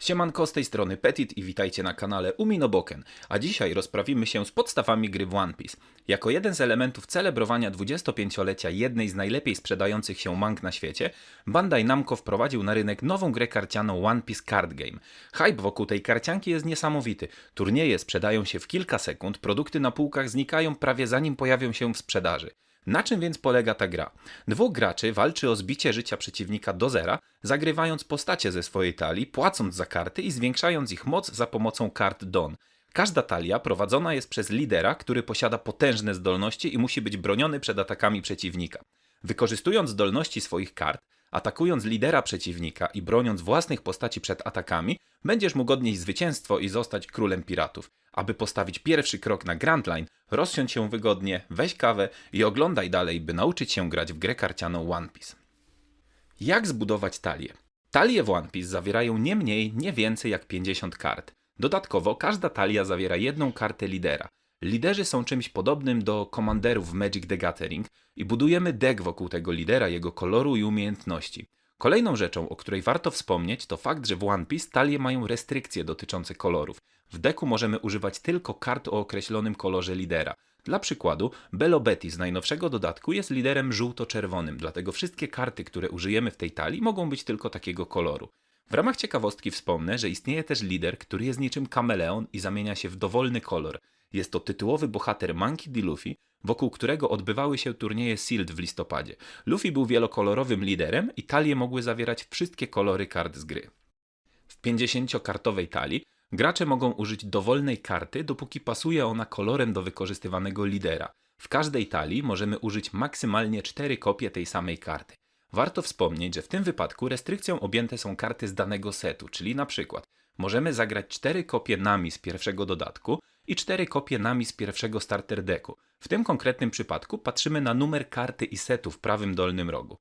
Siemanko, z tej strony Petit i witajcie na kanale Uminoboken, a dzisiaj rozprawimy się z podstawami gry w One Piece. Jako jeden z elementów celebrowania 25-lecia jednej z najlepiej sprzedających się mang na świecie, Bandai Namco wprowadził na rynek nową grę karcianą One Piece Card Game. Hype wokół tej karcianki jest niesamowity. Turnieje sprzedają się w kilka sekund, produkty na półkach znikają prawie zanim pojawią się w sprzedaży. Na czym więc polega ta gra? Dwóch graczy walczy o zbicie życia przeciwnika do zera, zagrywając postacie ze swojej talii, płacąc za karty i zwiększając ich moc za pomocą kart Don. Każda talia prowadzona jest przez lidera, który posiada potężne zdolności i musi być broniony przed atakami przeciwnika. Wykorzystując zdolności swoich kart, atakując lidera przeciwnika i broniąc własnych postaci przed atakami, będziesz mógł odnieść zwycięstwo i zostać królem piratów. Aby postawić pierwszy krok na Grand Line, rozsiądź się wygodnie, weź kawę i oglądaj dalej, by nauczyć się grać w grę karcianą One Piece. Jak zbudować talię? Talie w One Piece zawierają nie mniej, nie więcej jak 50 kart. Dodatkowo każda talia zawiera jedną kartę lidera. Liderzy są czymś podobnym do komanderów w Magic the Gathering i budujemy deck wokół tego lidera, jego koloru i umiejętności. Kolejną rzeczą, o której warto wspomnieć, to fakt, że w One Piece talie mają restrykcje dotyczące kolorów. W deku możemy używać tylko kart o określonym kolorze lidera. Dla przykładu, Bello Betty z najnowszego dodatku jest liderem żółto-czerwonym, dlatego wszystkie karty, które użyjemy w tej talii mogą być tylko takiego koloru. W ramach ciekawostki wspomnę, że istnieje też lider, który jest niczym kameleon i zamienia się w dowolny kolor. Jest to tytułowy bohater Monkey D. Luffy, wokół którego odbywały się turnieje Sealed w listopadzie. Luffy był wielokolorowym liderem i talie mogły zawierać wszystkie kolory kart z gry. W 50-kartowej talii gracze mogą użyć dowolnej karty, dopóki pasuje ona kolorem do wykorzystywanego lidera. W każdej talii możemy użyć maksymalnie 4 kopie tej samej karty. Warto wspomnieć, że w tym wypadku restrykcją objęte są karty z danego setu, czyli na przykład możemy zagrać 4 kopie Nami z pierwszego dodatku i 4 kopie Nami z pierwszego starter decku. W tym konkretnym przypadku patrzymy na numer karty i setu w prawym dolnym rogu.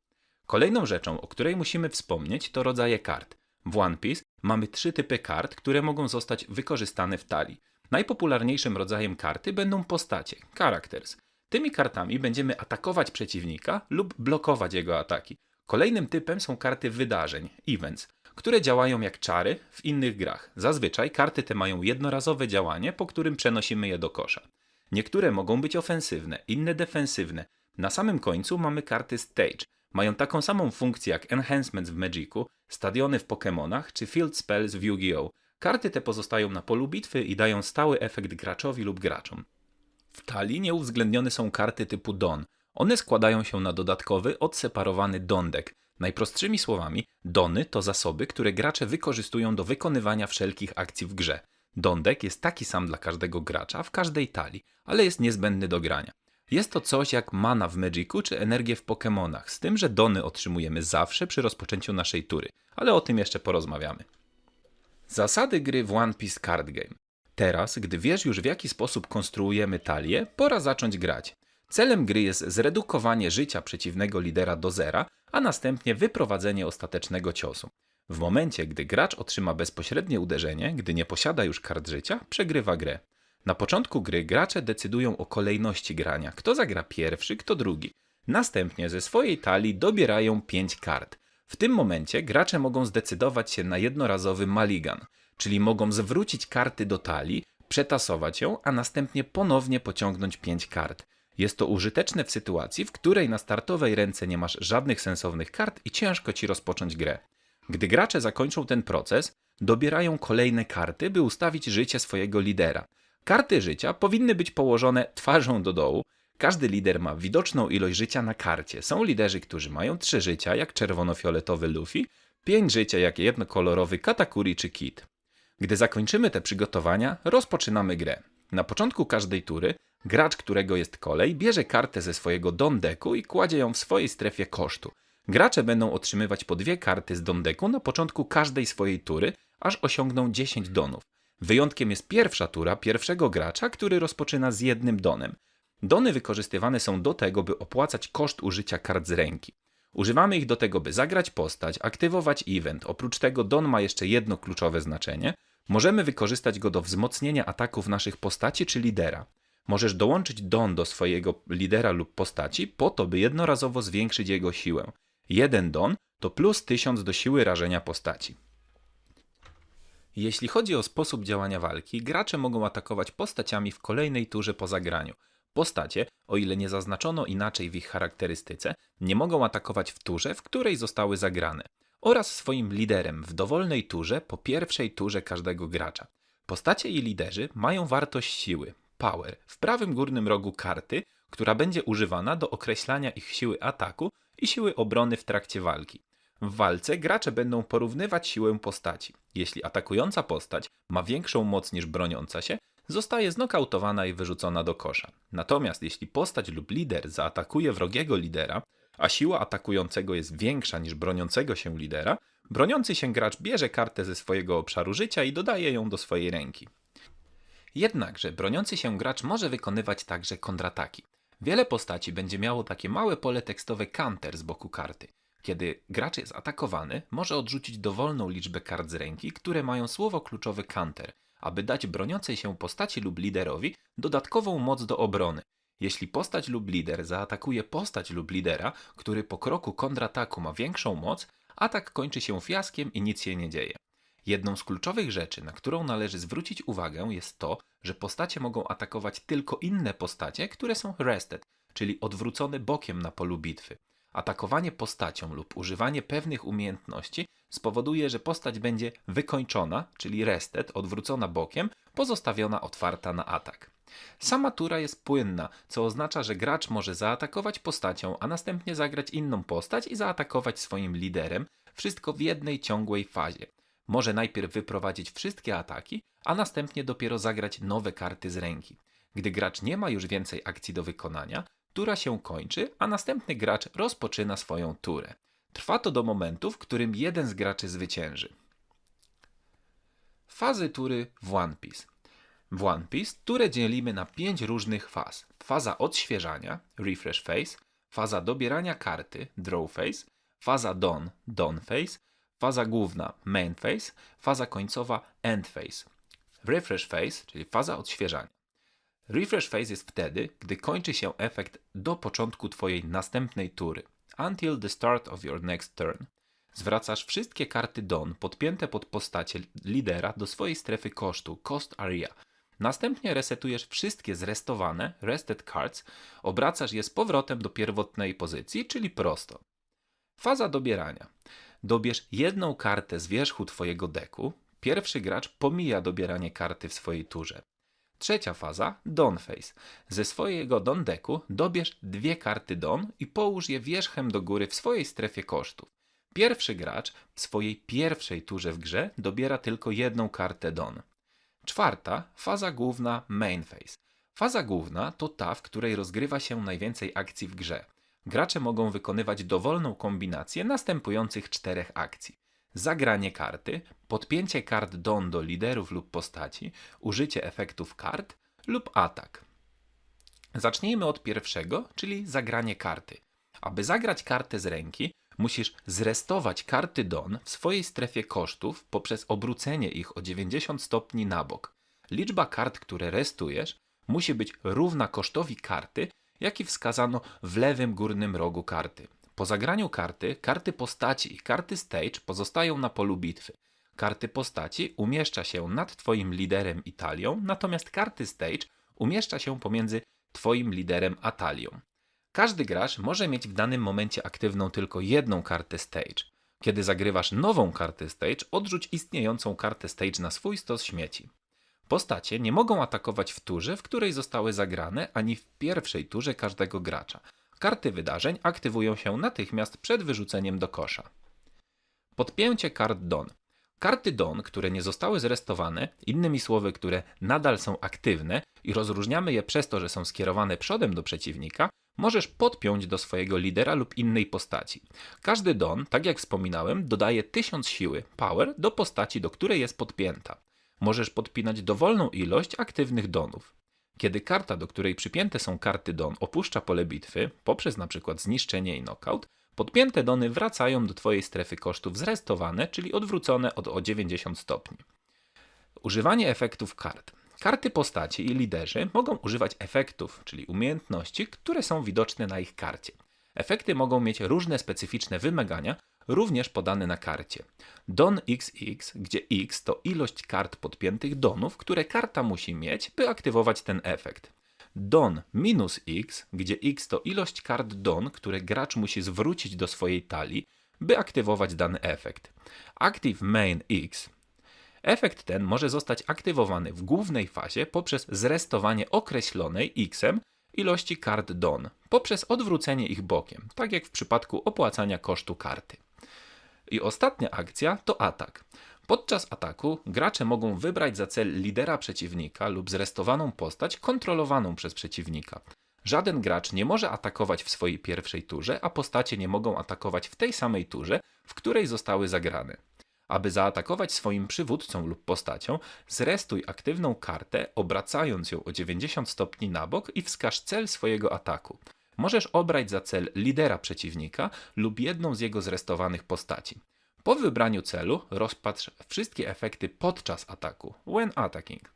Kolejną rzeczą, o której musimy wspomnieć, to rodzaje kart. W One Piece mamy trzy typy kart, które mogą zostać wykorzystane w talii. Najpopularniejszym rodzajem karty będą postacie, characters. Tymi kartami będziemy atakować przeciwnika lub blokować jego ataki. Kolejnym typem są karty wydarzeń, events, które działają jak czary w innych grach. Zazwyczaj karty te mają jednorazowe działanie, po którym przenosimy je do kosza. Niektóre mogą być ofensywne, inne defensywne. Na samym końcu mamy karty stage. Mają taką samą funkcję jak enhancements w Magicu, stadiony w Pokémonach czy field spells w Yu-Gi-Oh! Karty te pozostają na polu bitwy i dają stały efekt graczowi lub graczom. W talii nieuwzględnione są karty typu Don. One składają się na dodatkowy, odseparowany dondek. Najprostszymi słowami, dony to zasoby, które gracze wykorzystują do wykonywania wszelkich akcji w grze. Dondek jest taki sam dla każdego gracza w każdej talii, ale jest niezbędny do grania. Jest to coś jak mana w Magicu czy energię w Pokémonach, z tym, że dony otrzymujemy zawsze przy rozpoczęciu naszej tury, ale o tym jeszcze porozmawiamy. Zasady gry w One Piece Card Game. Teraz, gdy wiesz już w jaki sposób konstruujemy talię, pora zacząć grać. Celem gry jest zredukowanie życia przeciwnego lidera do zera, a następnie wyprowadzenie ostatecznego ciosu. W momencie, gdy gracz otrzyma bezpośrednie uderzenie, gdy nie posiada już kart życia, przegrywa grę. Na początku gry gracze decydują o kolejności grania, kto zagra pierwszy, kto drugi. Następnie ze swojej talii dobierają 5 kart. W tym momencie gracze mogą zdecydować się na jednorazowy maligan, czyli mogą zwrócić karty do talii, przetasować ją, a następnie ponownie pociągnąć 5 kart. Jest to użyteczne w sytuacji, w której na startowej ręce nie masz żadnych sensownych kart i ciężko ci rozpocząć grę. Gdy gracze zakończą ten proces, dobierają kolejne karty, by ustawić życie swojego lidera. Karty życia powinny być położone twarzą do dołu. Każdy lider ma widoczną ilość życia na karcie. Są liderzy, którzy mają 3 życia, jak czerwono-fioletowy Luffy, 5 życia, jak jednokolorowy Katakuri czy Kid. Gdy zakończymy te przygotowania, rozpoczynamy grę. Na początku każdej tury gracz, którego jest kolej, bierze kartę ze swojego dondeku i kładzie ją w swojej strefie kosztu. Gracze będą otrzymywać po dwie karty z dondeku na początku każdej swojej tury, aż osiągną 10 donów. Wyjątkiem jest pierwsza tura pierwszego gracza, który rozpoczyna z jednym donem. Dony wykorzystywane są do tego, by opłacać koszt użycia kart z ręki. Używamy ich do tego, by zagrać postać, aktywować event. Oprócz tego don ma jeszcze jedno kluczowe znaczenie. Możemy wykorzystać go do wzmocnienia ataków naszych postaci czy lidera. Możesz dołączyć don do swojego lidera lub postaci po to, by jednorazowo zwiększyć jego siłę. Jeden don to plus 1000 do siły rażenia postaci. Jeśli chodzi o sposób działania walki, gracze mogą atakować postaciami w kolejnej turze po zagraniu. Postacie, o ile nie zaznaczono inaczej w ich charakterystyce, nie mogą atakować w turze, w której zostały zagrane, oraz swoim liderem w dowolnej turze po pierwszej turze każdego gracza. Postacie i liderzy mają wartość siły, power, w prawym górnym rogu karty, która będzie używana do określania ich siły ataku i siły obrony w trakcie walki. W walce gracze będą porównywać siłę postaci. Jeśli atakująca postać ma większą moc niż broniąca się, zostaje znokautowana i wyrzucona do kosza. Natomiast jeśli postać lub lider zaatakuje wrogiego lidera, a siła atakującego jest większa niż broniącego się lidera, broniący się gracz bierze kartę ze swojego obszaru życia i dodaje ją do swojej ręki. Jednakże broniący się gracz może wykonywać także kontrataki. Wiele postaci będzie miało takie małe pole tekstowe counter z boku karty. Kiedy gracz jest atakowany, może odrzucić dowolną liczbę kart z ręki, które mają słowo kluczowe counter, aby dać broniącej się postaci lub liderowi dodatkową moc do obrony. Jeśli postać lub lider zaatakuje postać lub lidera, który po kroku kontrataku ma większą moc, atak kończy się fiaskiem i nic się nie dzieje. Jedną z kluczowych rzeczy, na którą należy zwrócić uwagę, jest to, że postacie mogą atakować tylko inne postacie, które są rested, czyli odwrócone bokiem na polu bitwy. Atakowanie postacią lub używanie pewnych umiejętności spowoduje, że postać będzie wykończona, czyli rested, odwrócona bokiem, pozostawiona otwarta na atak. Sama tura jest płynna, co oznacza, że gracz może zaatakować postacią, a następnie zagrać inną postać i zaatakować swoim liderem, wszystko w jednej ciągłej fazie. Może najpierw wyprowadzić wszystkie ataki, a następnie dopiero zagrać nowe karty z ręki. Gdy gracz nie ma już więcej akcji do wykonania, tura się kończy, a następny gracz rozpoczyna swoją turę. Trwa to do momentu, w którym jeden z graczy zwycięży. Fazy tury w One Piece. W One Piece turę dzielimy na pięć różnych faz. Faza odświeżania, refresh phase, faza dobierania karty, draw phase, faza dawn, dawn phase, faza główna, main phase, faza końcowa, end phase. Refresh phase, czyli faza odświeżania. Refresh phase jest wtedy, gdy kończy się efekt do początku Twojej następnej tury. Until the start of your next turn. Zwracasz wszystkie karty Dawn podpięte pod postacie lidera do swojej strefy kosztu, cost area. Następnie resetujesz wszystkie zrestowane, rested cards, obracasz je z powrotem do pierwotnej pozycji, czyli prosto. Faza dobierania. Dobierz jedną kartę z wierzchu Twojego deku. Pierwszy gracz pomija dobieranie karty w swojej turze. Trzecia faza, Dawn Phase. Ze swojego Dawn deku dobierz dwie karty Dawn i połóż je wierzchem do góry w swojej strefie kosztów. Pierwszy gracz w swojej pierwszej turze w grze dobiera tylko jedną kartę Dawn. Czwarta, faza główna Main Phase. Faza główna to ta, w której rozgrywa się najwięcej akcji w grze. Gracze mogą wykonywać dowolną kombinację następujących czterech akcji zagranie karty, podpięcie kart don do liderów lub postaci, użycie efektów kart lub atak. Zacznijmy od pierwszego, czyli zagranie karty. Aby zagrać kartę z ręki, musisz zrestować karty don w swojej strefie kosztów poprzez obrócenie ich o 90 stopni na bok. Liczba kart, które restujesz, musi być równa kosztowi karty, jaki wskazano w lewym górnym rogu karty. Po zagraniu karty, karty postaci i karty stage pozostają na polu bitwy. Karty postaci umieszcza się nad Twoim liderem i talią, natomiast karty stage umieszcza się pomiędzy Twoim liderem a talią. Każdy gracz może mieć w danym momencie aktywną tylko jedną kartę stage. Kiedy zagrywasz nową kartę stage, odrzuć istniejącą kartę stage na swój stos śmieci. Postacie nie mogą atakować w turze, w której zostały zagrane, ani w pierwszej turze każdego gracza. Karty wydarzeń aktywują się natychmiast przed wyrzuceniem do kosza. Podpięcie kart DON. Karty DON, które nie zostały zrestowane, innymi słowy, które nadal są aktywne i rozróżniamy je przez to, że są skierowane przodem do przeciwnika, możesz podpiąć do swojego lidera lub innej postaci. Każdy don, tak jak wspominałem, dodaje 1000 siły, power, do postaci, do której jest podpięta. Możesz podpinać dowolną ilość aktywnych donów. Kiedy karta, do której przypięte są karty don, opuszcza pole bitwy, poprzez np. zniszczenie i knockout, podpięte dony wracają do Twojej strefy kosztów zrestowane, czyli odwrócone od o 90 stopni. Używanie efektów kart. Karty postaci i liderzy mogą używać efektów, czyli umiejętności, które są widoczne na ich karcie. Efekty mogą mieć różne specyficzne wymagania, również podany na karcie. Don XX, gdzie x to ilość kart podpiętych donów, które karta musi mieć, by aktywować ten efekt. Don minus x, gdzie x to ilość kart don, które gracz musi zwrócić do swojej talii, by aktywować dany efekt. Active main x. Efekt ten może zostać aktywowany w głównej fazie poprzez zrestowanie określonej xem ilości kart don, poprzez odwrócenie ich bokiem, tak jak w przypadku opłacania kosztu karty. I ostatnia akcja to atak. Podczas ataku gracze mogą wybrać za cel lidera przeciwnika lub zrestowaną postać kontrolowaną przez przeciwnika. Żaden gracz nie może atakować w swojej pierwszej turze, a postacie nie mogą atakować w tej samej turze, w której zostały zagrane. Aby zaatakować swoim przywódcą lub postacią, zrestuj aktywną kartę, obracając ją o 90 stopni na bok i wskaż cel swojego ataku. Możesz obrać za cel lidera przeciwnika lub jedną z jego zrestowanych postaci. Po wybraniu celu rozpatrz wszystkie efekty podczas ataku, when attacking.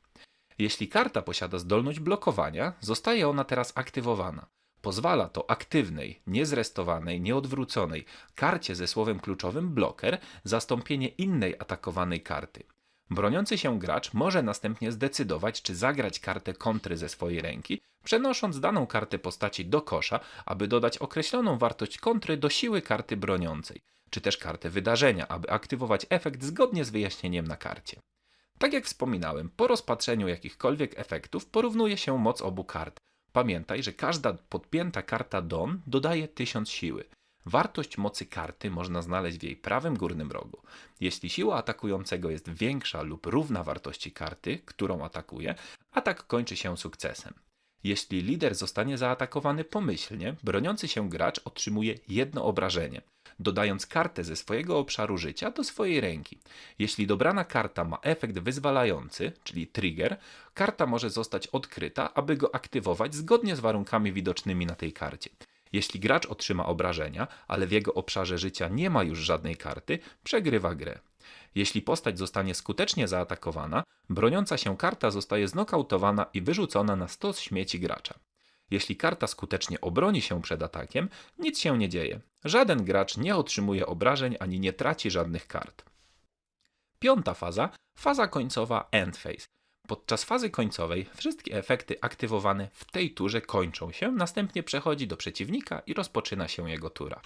Jeśli karta posiada zdolność blokowania, zostaje ona teraz aktywowana. Pozwala to aktywnej, niezrestowanej, nieodwróconej karcie ze słowem kluczowym bloker zastąpienie innej atakowanej karty. Broniący się gracz może następnie zdecydować, czy zagrać kartę kontry ze swojej ręki, przenosząc daną kartę postaci do kosza, aby dodać określoną wartość kontry do siły karty broniącej, czy też kartę wydarzenia, aby aktywować efekt zgodnie z wyjaśnieniem na karcie. Tak jak wspominałem, po rozpatrzeniu jakichkolwiek efektów porównuje się moc obu kart. Pamiętaj, że każda podpięta karta Don dodaje 1000 siły. Wartość mocy karty można znaleźć w jej prawym górnym rogu. Jeśli siła atakującego jest większa lub równa wartości karty, którą atakuje, atak kończy się sukcesem. Jeśli lider zostanie zaatakowany pomyślnie, broniący się gracz otrzymuje jedno obrażenie, dodając kartę ze swojego obszaru życia do swojej ręki. Jeśli dobrana karta ma efekt wyzwalający, czyli trigger, karta może zostać odkryta, aby go aktywować zgodnie z warunkami widocznymi na tej karcie. Jeśli gracz otrzyma obrażenia, ale w jego obszarze życia nie ma już żadnej karty, przegrywa grę. Jeśli postać zostanie skutecznie zaatakowana, broniąca się karta zostaje znokautowana i wyrzucona na stos śmieci gracza. Jeśli karta skutecznie obroni się przed atakiem, nic się nie dzieje. Żaden gracz nie otrzymuje obrażeń ani nie traci żadnych kart. Piąta faza, faza końcowa End Phase. Podczas fazy końcowej wszystkie efekty aktywowane w tej turze kończą się, następnie przechodzi do przeciwnika i rozpoczyna się jego tura.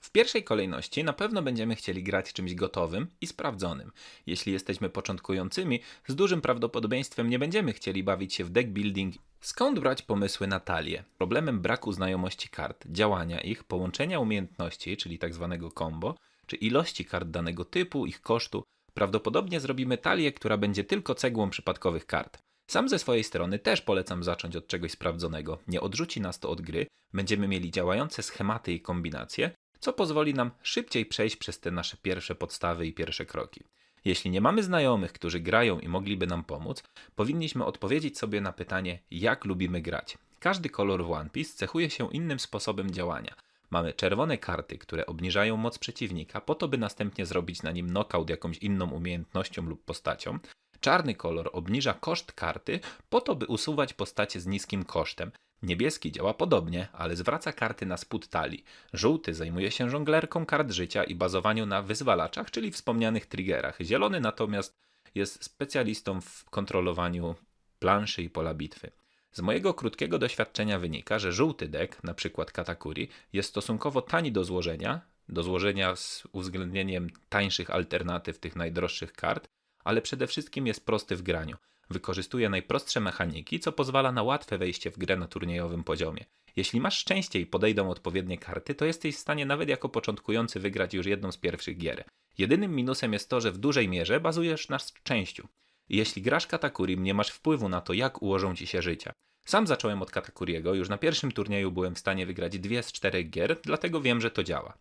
W pierwszej kolejności na pewno będziemy chcieli grać czymś gotowym i sprawdzonym. Jeśli jesteśmy początkującymi, z dużym prawdopodobieństwem nie będziemy chcieli bawić się w deck building. Skąd brać pomysły na talię? Problemem braku znajomości kart, działania ich, połączenia umiejętności, czyli tak zwanego combo, czy ilości kart danego typu, ich kosztu, prawdopodobnie zrobimy talię, która będzie tylko cegłą przypadkowych kart. Sam ze swojej strony też polecam zacząć od czegoś sprawdzonego. Nie odrzuci nas to od gry, będziemy mieli działające schematy i kombinacje, co pozwoli nam szybciej przejść przez te nasze pierwsze podstawy i pierwsze kroki. Jeśli nie mamy znajomych, którzy grają i mogliby nam pomóc, powinniśmy odpowiedzieć sobie na pytanie, jak lubimy grać. Każdy kolor w One Piece cechuje się innym sposobem działania. Mamy czerwone karty, które obniżają moc przeciwnika, po to, by następnie zrobić na nim knockout jakąś inną umiejętnością lub postacią. Czarny kolor obniża koszt karty, po to, by usuwać postacie z niskim kosztem. Niebieski działa podobnie, ale zwraca karty na spód talii. Żółty zajmuje się żonglerką kart życia i bazowaniu na wyzwalaczach, czyli wspomnianych triggerach. Zielony natomiast jest specjalistą w kontrolowaniu planszy i pola bitwy. Z mojego krótkiego doświadczenia wynika, że żółty na przykład Katakuri, jest stosunkowo tani do złożenia, do złożenia z uwzględnieniem tańszych alternatyw tych najdroższych kart, ale przede wszystkim jest prosty w graniu. Wykorzystuje najprostsze mechaniki, co pozwala na łatwe wejście w grę na turniejowym poziomie. Jeśli masz szczęście i podejdą odpowiednie karty, to jesteś w stanie nawet jako początkujący wygrać już jedną z pierwszych gier. Jedynym minusem jest to, że w dużej mierze bazujesz na szczęściu. Jeśli grasz Katakurim, nie masz wpływu na to, jak ułożą ci się życia. Sam zacząłem od Katakuriego, już na pierwszym turnieju byłem w stanie wygrać dwie z czterech gier, dlatego wiem, że to działa.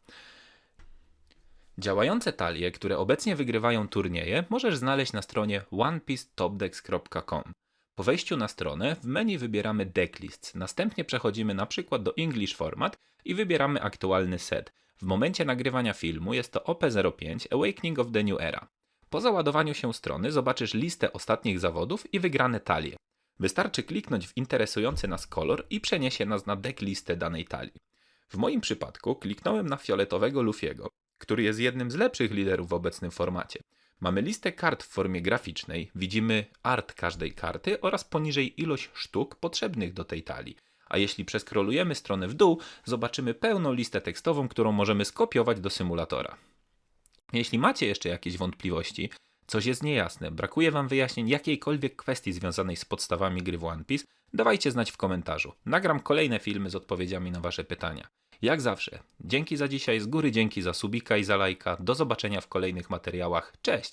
Działające talie, które obecnie wygrywają turnieje, możesz znaleźć na stronie onepiecetopdecks.com. Po wejściu na stronę w menu wybieramy Decklist, następnie przechodzimy na przykład do English Format i wybieramy aktualny set. W momencie nagrywania filmu jest to OP05 Awakening of the New Era. Po załadowaniu się strony zobaczysz listę ostatnich zawodów i wygrane talie. Wystarczy kliknąć w interesujący nas kolor i przeniesie nas na decklistę danej talii. W moim przypadku kliknąłem na fioletowego Lufiego, który jest jednym z lepszych liderów w obecnym formacie. Mamy listę kart w formie graficznej, widzimy art każdej karty oraz poniżej ilość sztuk potrzebnych do tej talii. A jeśli przeskrolujemy stronę w dół, zobaczymy pełną listę tekstową, którą możemy skopiować do symulatora. Jeśli macie jeszcze jakieś wątpliwości, coś jest niejasne, brakuje Wam wyjaśnień jakiejkolwiek kwestii związanej z podstawami gry w One Piece, dawajcie znać w komentarzu. Nagram kolejne filmy z odpowiedziami na Wasze pytania. Jak zawsze, dzięki za dzisiaj, z góry dzięki za subika i za lajka. Do zobaczenia w kolejnych materiałach. Cześć!